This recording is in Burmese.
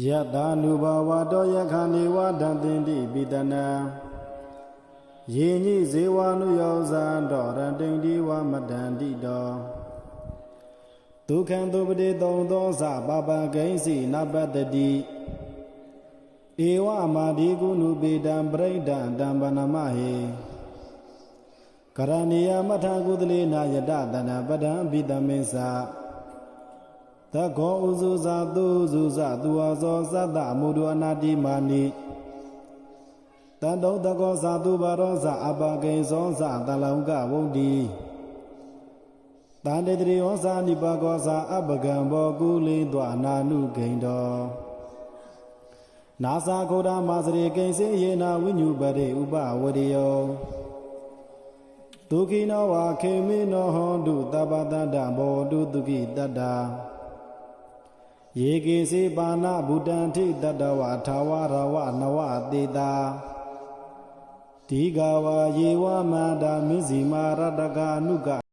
ယတာနုဘဝတောယခဏေဝဒံတင်တိပိတနံယေညိဇေဝနုယောဇံတော်ရတိန်ဒီဝမတန္တိတောဒုက္ခံသုပတိသုံးသောသပပဂိဉ္စီနပတ္တတိဧဝမာဒီကုဏုပေတံပရိဒံတံဗနမဟေကရဏီယမထကုသလေနာယတတနာပဒံပိတမေသ သကောဥဇုဇာသူဇုဇသူဝဇောသတ္တအမှုဒုအနာတိမာနိတန်တုံတကောဇာသူဘာရောဇာအပကိဇောဇာတလောကဝုန်တိတန်တေတရိယောဇာနိပကောဇာအပကံဘောကုလိတွအနာနုဂိန်တော်နာသာခိုဒမာစရိကိဉ္စေယေနာဝိညုပရိဥပဝရိယောဒုခိနောဝါခေမိနောဟောတုတပ္ပတတ္တဘောတုဒုခိတတ္တာ ယေကေစေပါဏဗုတံထိတတ္တဝထာဝရဝနဝတေတာဒီဃဝါယေဝမန္တာမိဇိမာရတကအနုက